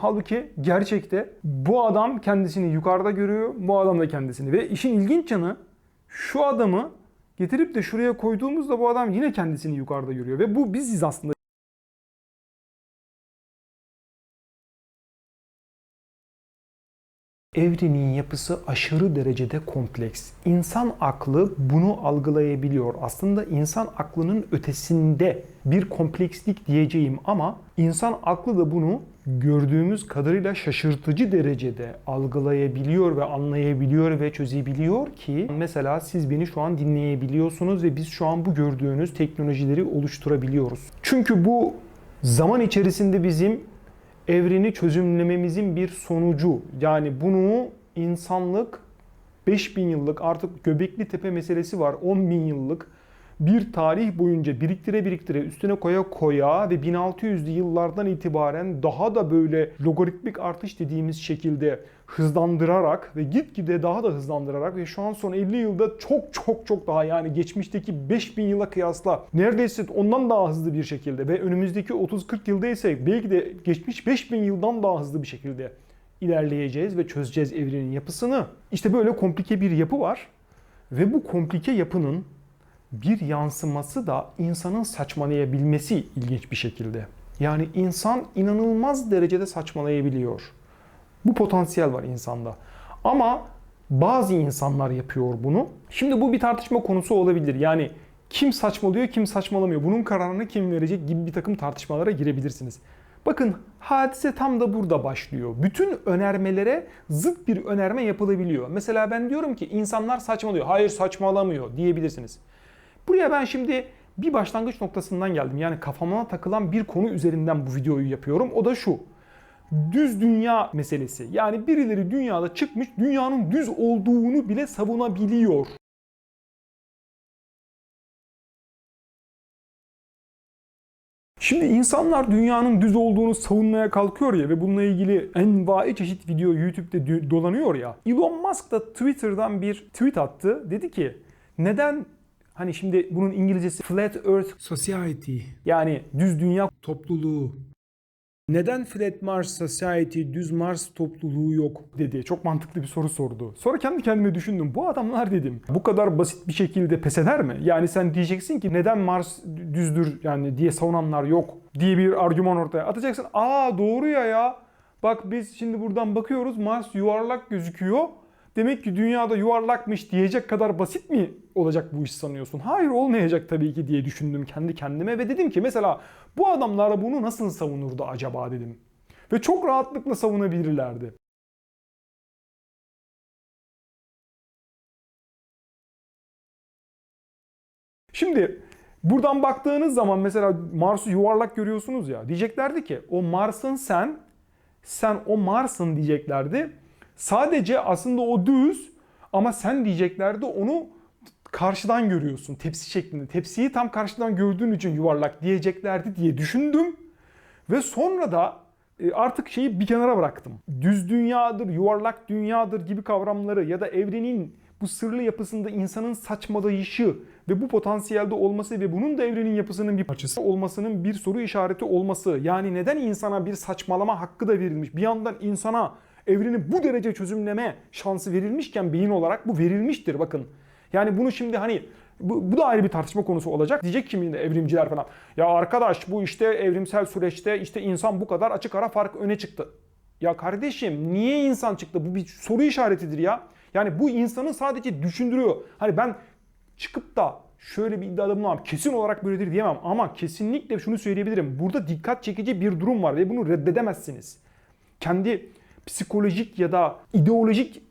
Halbuki gerçekte bu adam kendisini yukarıda görüyor, bu adam da kendisini. Ve işin ilginç yanı şu adamı getirip de şuraya koyduğumuzda bu adam yine kendisini yukarıda görüyor. Ve bu biziz aslında. Evrenin yapısı aşırı derecede kompleks. İnsan aklı bunu algılayabiliyor. Aslında insan aklının ötesinde bir komplekslik diyeceğim ama insan aklı da bunu gördüğümüz kadarıyla şaşırtıcı derecede algılayabiliyor ve anlayabiliyor ve çözebiliyor ki mesela siz beni şu an dinleyebiliyorsunuz ve biz şu an bu gördüğünüz teknolojileri oluşturabiliyoruz. Çünkü bu zaman içerisinde bizim evreni çözümlememizin bir sonucu. Yani bunu insanlık 5000 yıllık artık Göbekli Tepe meselesi var 10 bin yıllık bir tarih boyunca biriktire biriktire üstüne koya koya ve 1600'lü yıllardan itibaren daha da böyle logaritmik artış dediğimiz şekilde hızlandırarak ve gitgide daha da hızlandırarak ve şu an son 50 yılda çok çok çok daha yani geçmişteki 5000 yıla kıyasla neredeyse ondan daha hızlı bir şekilde ve önümüzdeki 30-40 yılda ise belki de geçmiş 5000 yıldan daha hızlı bir şekilde ilerleyeceğiz ve çözeceğiz evrenin yapısını. İşte böyle komplike bir yapı var ve bu komplike yapının bir yansıması da insanın saçmalayabilmesi ilginç bir şekilde. Yani insan inanılmaz derecede saçmalayabiliyor. Bu potansiyel var insanda. Ama bazı insanlar yapıyor bunu. Şimdi bu bir tartışma konusu olabilir. Yani kim saçmalıyor, kim saçmalamıyor. Bunun kararını kim verecek gibi bir takım tartışmalara girebilirsiniz. Bakın hadise tam da burada başlıyor. Bütün önermelere zıt bir önerme yapılabiliyor. Mesela ben diyorum ki insanlar saçmalıyor. Hayır saçmalamıyor diyebilirsiniz. Buraya ben şimdi bir başlangıç noktasından geldim. Yani kafama takılan bir konu üzerinden bu videoyu yapıyorum. O da şu. Düz dünya meselesi. Yani birileri dünyada çıkmış dünyanın düz olduğunu bile savunabiliyor. Şimdi insanlar dünyanın düz olduğunu savunmaya kalkıyor ya ve bununla ilgili envai çeşit video YouTube'de dolanıyor ya. Elon Musk da Twitter'dan bir tweet attı. Dedi ki neden Hani şimdi bunun İngilizcesi Flat Earth Society yani düz dünya topluluğu. neden Flat Mars Society, düz Mars topluluğu yok dedi. Çok mantıklı bir soru sordu. Sonra kendi kendime düşündüm. Bu adamlar dedim. Bu kadar basit bir şekilde pes eder mi? Yani sen diyeceksin ki neden Mars düzdür yani diye savunanlar yok diye bir argüman ortaya atacaksın. Aa doğru ya ya. Bak biz şimdi buradan bakıyoruz Mars yuvarlak gözüküyor. Demek ki dünyada yuvarlakmış diyecek kadar basit mi olacak bu iş sanıyorsun? Hayır olmayacak tabii ki diye düşündüm kendi kendime ve dedim ki mesela bu adamlar bunu nasıl savunurdu acaba dedim. Ve çok rahatlıkla savunabilirlerdi. Şimdi buradan baktığınız zaman mesela Mars'ı yuvarlak görüyorsunuz ya diyeceklerdi ki o Mars'ın sen sen o Mars'ın diyeceklerdi. Sadece aslında o düz ama sen diyeceklerdi onu karşıdan görüyorsun tepsi şeklinde. Tepsiyi tam karşıdan gördüğün için yuvarlak diyeceklerdi diye düşündüm. Ve sonra da e, artık şeyi bir kenara bıraktım. Düz dünyadır, yuvarlak dünyadır gibi kavramları ya da evrenin bu sırlı yapısında insanın saçmalayışı ve bu potansiyelde olması ve bunun da evrenin yapısının bir parçası olmasının bir soru işareti olması. Yani neden insana bir saçmalama hakkı da verilmiş? Bir yandan insana evreni bu derece çözümleme şansı verilmişken beyin olarak bu verilmiştir bakın. Yani bunu şimdi hani bu, bu da ayrı bir tartışma konusu olacak. Diyecek kimin de evrimciler falan. Ya arkadaş bu işte evrimsel süreçte işte insan bu kadar açık ara fark öne çıktı. Ya kardeşim niye insan çıktı? Bu bir soru işaretidir ya. Yani bu insanı sadece düşündürüyor. Hani ben çıkıp da şöyle bir iddiada bulunamam. Kesin olarak böyledir diyemem ama kesinlikle şunu söyleyebilirim. Burada dikkat çekici bir durum var ve bunu reddedemezsiniz. Kendi psikolojik ya da ideolojik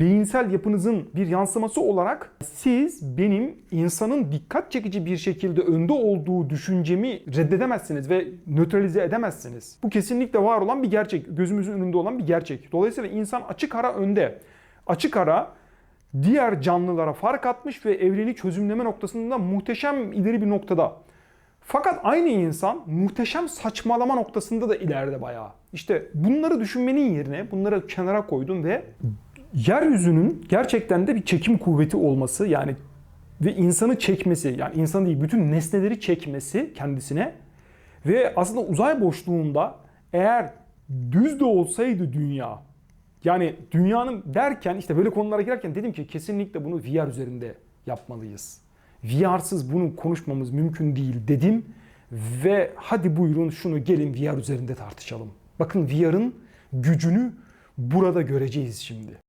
beyinsel yapınızın bir yansıması olarak siz benim insanın dikkat çekici bir şekilde önde olduğu düşüncemi reddedemezsiniz ve nötralize edemezsiniz. Bu kesinlikle var olan bir gerçek. Gözümüzün önünde olan bir gerçek. Dolayısıyla insan açık ara önde. Açık ara diğer canlılara fark atmış ve evreni çözümleme noktasında muhteşem ileri bir noktada. Fakat aynı insan muhteşem saçmalama noktasında da ileride bayağı. İşte bunları düşünmenin yerine bunları kenara koydum ve yeryüzünün gerçekten de bir çekim kuvveti olması yani ve insanı çekmesi yani insan değil bütün nesneleri çekmesi kendisine ve aslında uzay boşluğunda eğer düz de olsaydı dünya yani dünyanın derken işte böyle konulara girerken dedim ki kesinlikle bunu VR üzerinde yapmalıyız. VR'sız bunu konuşmamız mümkün değil dedim ve hadi buyurun şunu gelin VR üzerinde tartışalım. Bakın VR'ın gücünü burada göreceğiz şimdi.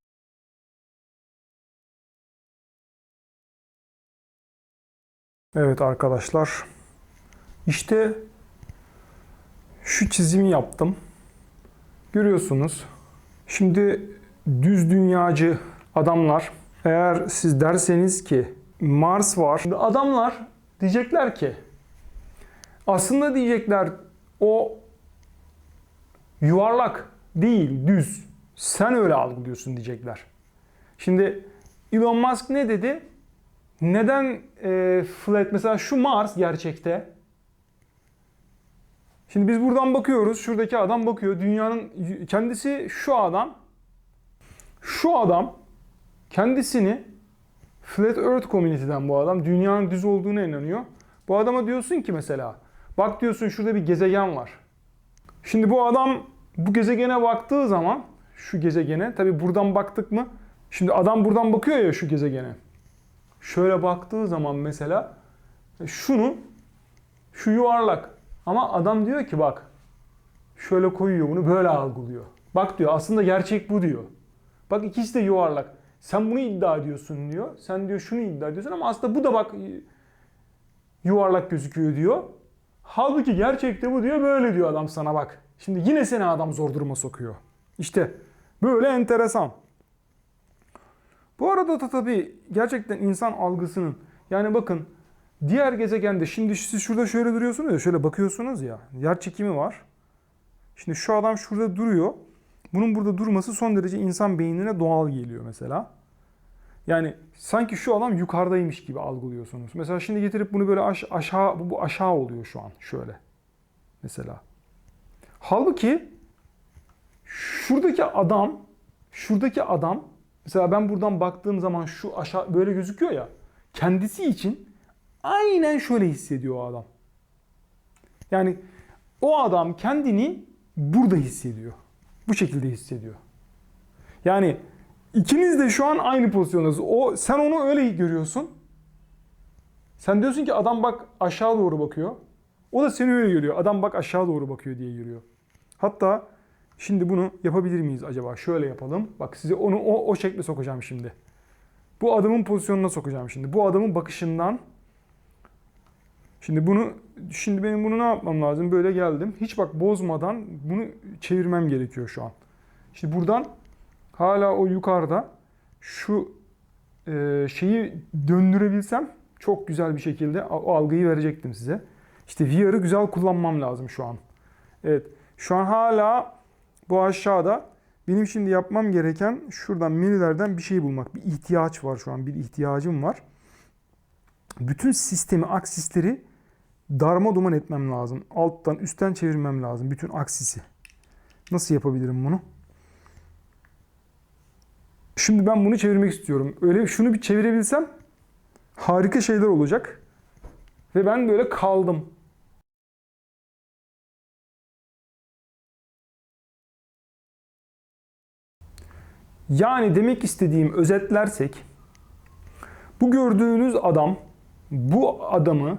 Evet arkadaşlar. İşte şu çizimi yaptım. Görüyorsunuz. Şimdi düz dünyacı adamlar eğer siz derseniz ki Mars var. Şimdi adamlar diyecekler ki aslında diyecekler o yuvarlak değil düz. Sen öyle algılıyorsun diyecekler. Şimdi Elon Musk ne dedi? Neden e, flat mesela şu Mars gerçekte Şimdi biz buradan bakıyoruz. Şuradaki adam bakıyor. Dünyanın kendisi şu adam. Şu adam kendisini Flat Earth Community'den bu adam dünyanın düz olduğuna inanıyor. Bu adama diyorsun ki mesela bak diyorsun şurada bir gezegen var. Şimdi bu adam bu gezegene baktığı zaman şu gezegene tabi buradan baktık mı? Şimdi adam buradan bakıyor ya şu gezegene. Şöyle baktığı zaman mesela şunu şu yuvarlak ama adam diyor ki bak şöyle koyuyor bunu böyle algılıyor. Bak diyor aslında gerçek bu diyor. Bak ikisi de yuvarlak. Sen bunu iddia ediyorsun diyor. Sen diyor şunu iddia ediyorsun ama aslında bu da bak yuvarlak gözüküyor diyor. Halbuki gerçekte bu diyor böyle diyor adam sana bak. Şimdi yine seni adam zor duruma sokuyor. İşte böyle enteresan. Bu arada da tabii gerçekten insan algısının yani bakın diğer gezegende şimdi siz şurada şöyle duruyorsunuz ya şöyle bakıyorsunuz ya yer çekimi var. Şimdi şu adam şurada duruyor. Bunun burada durması son derece insan beynine doğal geliyor mesela. Yani sanki şu adam yukarıdaymış gibi algılıyorsunuz. Mesela şimdi getirip bunu böyle aş- aşağı bu, bu aşağı oluyor şu an şöyle. Mesela. Halbuki şuradaki adam şuradaki adam mesela ben buradan baktığım zaman şu aşağı böyle gözüküyor ya. Kendisi için aynen şöyle hissediyor o adam. Yani o adam kendini burada hissediyor. Bu şekilde hissediyor. Yani ikiniz de şu an aynı pozisyondasınız. O sen onu öyle görüyorsun. Sen diyorsun ki adam bak aşağı doğru bakıyor. O da seni öyle görüyor. Adam bak aşağı doğru bakıyor diye görüyor. Hatta şimdi bunu yapabilir miyiz acaba? Şöyle yapalım. Bak size onu o, o şekle sokacağım şimdi. Bu adamın pozisyonuna sokacağım şimdi. Bu adamın bakışından Şimdi bunu şimdi benim bunu ne yapmam lazım? Böyle geldim. Hiç bak bozmadan bunu çevirmem gerekiyor şu an. Şimdi buradan hala o yukarıda şu e, şeyi döndürebilsem çok güzel bir şekilde o algıyı verecektim size. İşte VR'ı güzel kullanmam lazım şu an. Evet. Şu an hala bu aşağıda. Benim şimdi yapmam gereken şuradan menülerden bir şey bulmak. Bir ihtiyaç var şu an. Bir ihtiyacım var. Bütün sistemi, aksisleri darma duman etmem lazım. Alttan, üstten çevirmem lazım. Bütün aksisi. Nasıl yapabilirim bunu? Şimdi ben bunu çevirmek istiyorum. Öyle şunu bir çevirebilsem harika şeyler olacak. Ve ben böyle kaldım. Yani demek istediğim özetlersek bu gördüğünüz adam bu adamı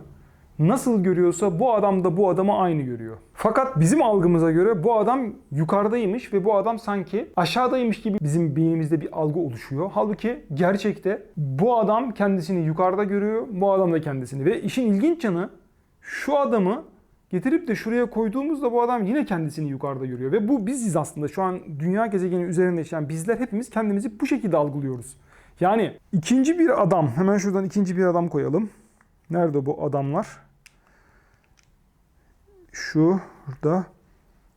nasıl görüyorsa bu adam da bu adamı aynı görüyor. Fakat bizim algımıza göre bu adam yukarıdaymış ve bu adam sanki aşağıdaymış gibi bizim beynimizde bir algı oluşuyor. Halbuki gerçekte bu adam kendisini yukarıda görüyor, bu adam da kendisini. Ve işin ilginç yanı şu adamı getirip de şuraya koyduğumuzda bu adam yine kendisini yukarıda görüyor. Ve bu biziz aslında şu an dünya gezegeni üzerinde yaşayan bizler hepimiz kendimizi bu şekilde algılıyoruz. Yani ikinci bir adam, hemen şuradan ikinci bir adam koyalım. Nerede bu adamlar? Şu burada.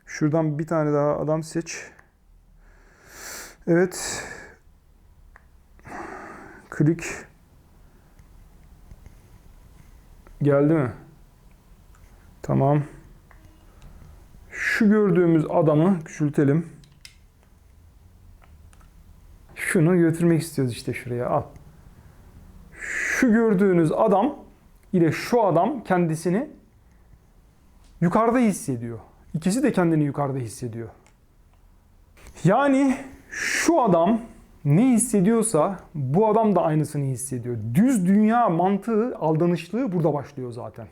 Şuradan bir tane daha adam seç. Evet. Klik. Geldi mi? Tamam. Şu gördüğümüz adamı küçültelim. Şunu götürmek istiyoruz işte şuraya. Al. Şu gördüğünüz adam ile şu adam kendisini yukarıda hissediyor. İkisi de kendini yukarıda hissediyor. Yani şu adam ne hissediyorsa bu adam da aynısını hissediyor. Düz dünya mantığı, aldanışlığı burada başlıyor zaten.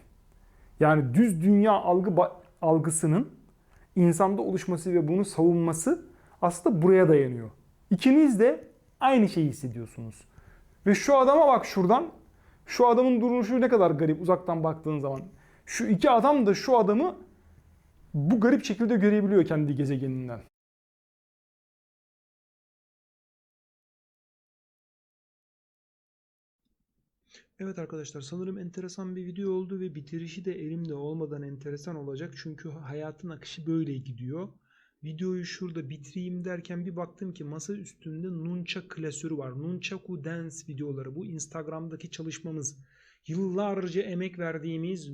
Yani düz dünya algı algısının insanda oluşması ve bunu savunması aslında buraya dayanıyor. İkiniz de aynı şeyi hissediyorsunuz. Ve şu adama bak şuradan. Şu adamın duruşu ne kadar garip uzaktan baktığın zaman. Şu iki adam da şu adamı bu garip şekilde görebiliyor kendi gezegeninden. Evet arkadaşlar sanırım enteresan bir video oldu ve bitirişi de elimde olmadan enteresan olacak. Çünkü hayatın akışı böyle gidiyor. Videoyu şurada bitireyim derken bir baktım ki masa üstünde Nunchak klasörü var. Nunchaku Dance videoları. Bu Instagram'daki çalışmamız. Yıllarca emek verdiğimiz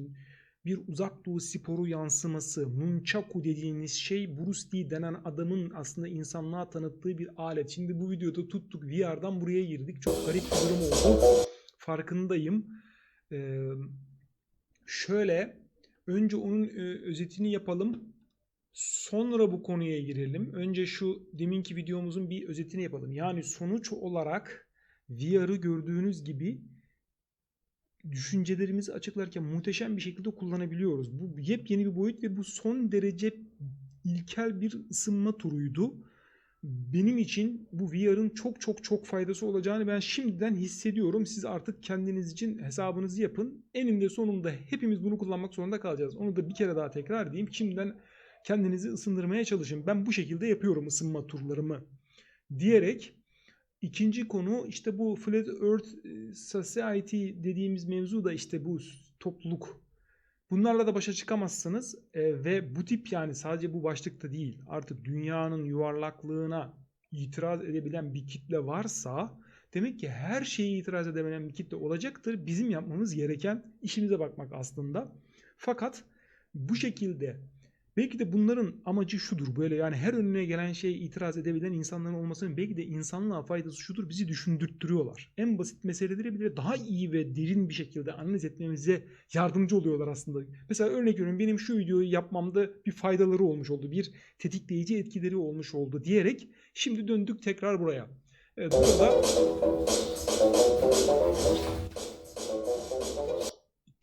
bir uzak doğu sporu yansıması. Nunchaku dediğiniz şey Bruce Lee denen adamın aslında insanlığa tanıttığı bir alet. Şimdi bu videoda tuttuk VR'dan buraya girdik. Çok garip bir durum oldu farkındayım. Ee, şöyle önce onun e, özetini yapalım. Sonra bu konuya girelim. Önce şu deminki videomuzun bir özetini yapalım. Yani sonuç olarak VR'ı gördüğünüz gibi düşüncelerimizi açıklarken muhteşem bir şekilde kullanabiliyoruz. Bu yepyeni bir boyut ve bu son derece ilkel bir ısınma turuydu benim için bu VR'ın çok çok çok faydası olacağını ben şimdiden hissediyorum. Siz artık kendiniz için hesabınızı yapın. Eninde sonunda hepimiz bunu kullanmak zorunda kalacağız. Onu da bir kere daha tekrar edeyim. Şimdiden kendinizi ısındırmaya çalışın. Ben bu şekilde yapıyorum ısınma turlarımı. Diyerek ikinci konu işte bu Flat Earth Society dediğimiz mevzu da işte bu topluluk Bunlarla da başa çıkamazsınız e, ve bu tip yani sadece bu başlıkta değil artık dünyanın yuvarlaklığına itiraz edebilen bir kitle varsa demek ki her şeye itiraz edebilen bir kitle olacaktır. Bizim yapmamız gereken işimize bakmak aslında. Fakat bu şekilde belki de bunların amacı şudur böyle yani her önüne gelen şeye itiraz edebilen insanların olmasının belki de insanlığa faydası şudur bizi düşündürttürüyorlar. En basit meseleleri bile daha iyi ve derin bir şekilde analiz etmemize yardımcı oluyorlar aslında. Mesela örnek veriyorum benim şu videoyu yapmamda bir faydaları olmuş oldu. Bir tetikleyici etkileri olmuş oldu diyerek şimdi döndük tekrar buraya. Evet burada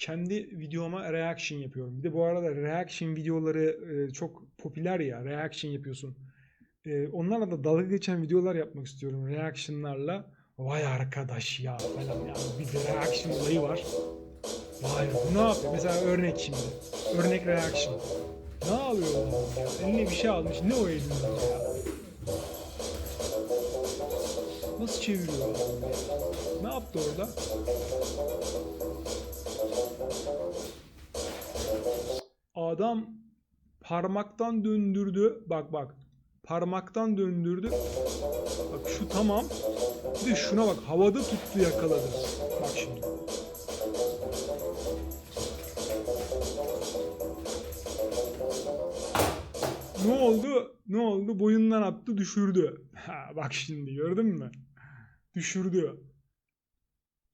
kendi videoma reaction yapıyorum. Bir de bu arada reaction videoları e, çok popüler ya. Reaction yapıyorsun. E, onlarla da dalga geçen videolar yapmak istiyorum. Reaction'larla. Vay arkadaş ya falan yani bir reaction olayı var. Vay bu ne yapıyor? Mesela örnek şimdi. Örnek reaction. Ne alıyor ya? Eline bir şey almış. Ne o elinde ya? Nasıl çeviriyor ya? Ne yaptı orada? Adam parmaktan döndürdü. Bak bak. Parmaktan döndürdü. Bak şu tamam. Bir de şuna bak. Havada tuttu yakaladı. Bak şimdi. Ne oldu? Ne oldu? Boyundan attı düşürdü. Ha, bak şimdi gördün mü? Düşürdü.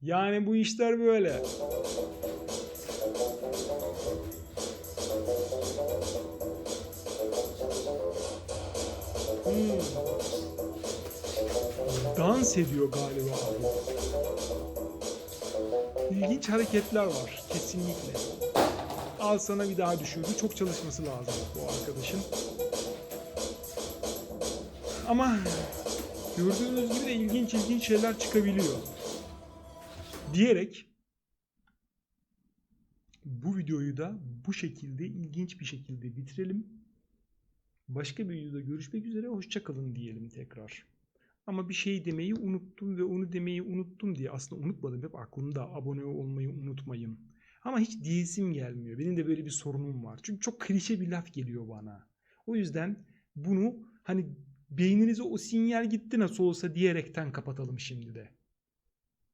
Yani bu işler böyle. Dans ediyor galiba. İlginç hareketler var kesinlikle. Al sana bir daha düşürdü. Çok çalışması lazım bu arkadaşın. Ama gördüğünüz gibi de ilginç ilginç şeyler çıkabiliyor. Diyerek bu videoyu da bu şekilde ilginç bir şekilde bitirelim. Başka bir videoda görüşmek üzere. Hoşçakalın diyelim tekrar. Ama bir şey demeyi unuttum ve onu demeyi unuttum diye aslında unutmadım. Hep aklımda abone olmayı unutmayın. Ama hiç diyesim gelmiyor. Benim de böyle bir sorunum var. Çünkü çok klişe bir laf geliyor bana. O yüzden bunu hani beyninize o sinyal gitti nasıl olsa diyerekten kapatalım şimdi de.